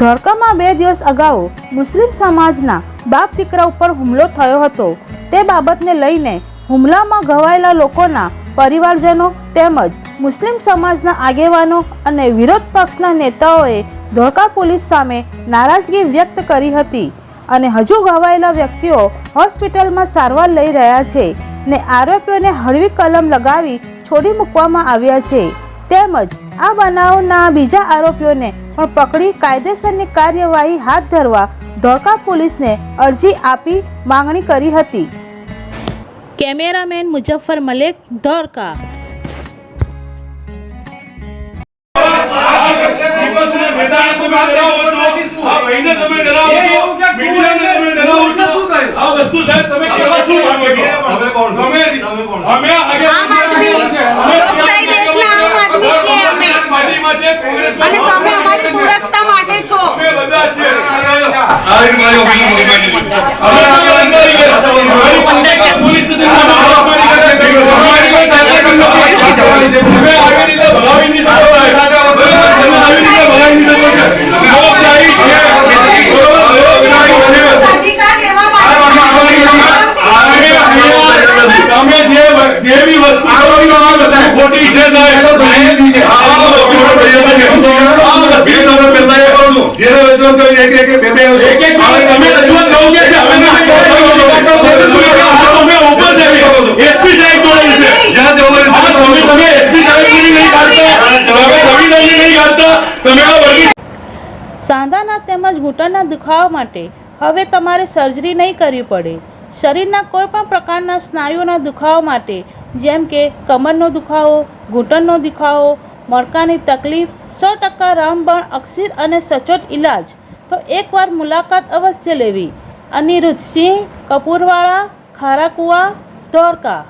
ધોળકામાં બે દિવસ અગાઉ મુસ્લિમ સમાજના બાપ દીકરા ઉપર હુમલો થયો હતો. તે બાબતને લઈને હુમલામાં ઘવાયેલા લોકોના પરિવારજનો તેમજ મુસ્લિમ સમાજના આગેવાનો અને વિરોધ પક્ષના નેતાઓએ ધોળકા પોલીસ સામે નારાજગી વ્યક્ત કરી હતી અને હજુ ઘવાયેલા વ્યક્તિઓ હોસ્પિટલમાં સારવાર લઈ રહ્યા છે ને આરોપીઓને હળવી કલમ લગાવી છોડી મૂકવામાં આવ્યા છે. તેમજ આ બનાવના બીજા આરોપીઓને પણ પકડી કાયદેસરની કાર્યવાહી હાથ ધરવા ધોળકા પોલીસને અરજી આપી માંગણી કરી હતી કેમેરામેન મુજફ્ફર મલેક ધોળકા તમે ડરાવો છો. મીડિયાને તમે ડરાવો છો. આ વસ્તુ સાહેબ તમે કેવા શું માંગો છો? અને તમે અમારી સુરક્ષા માટે છો અમે બધા જ છે. અમે આગળ અંદાજી ગયા. અમારી પાસે પોલીસ સ્ટેશનમાં અમારી પાસે તમે આવી રીતે ભગાવી નહીં શકો સાહેબ. તમે આવી રીતે ભગાવી નહીં શકો સાહેબ. લોકશાહી છે. બરોબર? લોકશાહી છે. અધિકાર લેવા માટે તમે જે જે વસ્તુ ખોટી છે સાહેબ. આ વસ્તુ તમે પહેલા એ કરો છો. એક સાંધાના તેમજ ઘૂંટણના દુખાવા માટે હવે તમારે સર્જરી નહીં કરવી પડે. શરીરના કોઈ પણ પ્રકારના સ્નાયુઓના દુખાવા માટે, જેમ કે કમરનો દુખાવો, ઘૂંટણનો દુખાવો, મણકાની તકલીફ, સો ટકા રામબણ અક્ષીર અને સચોટ ઇલાજ તો એકવાર મુલાકાત અવશ્ય લેવી અનિરુદ્ધ સિંહ કપૂરવાળા ખારાકુવા ધોળકા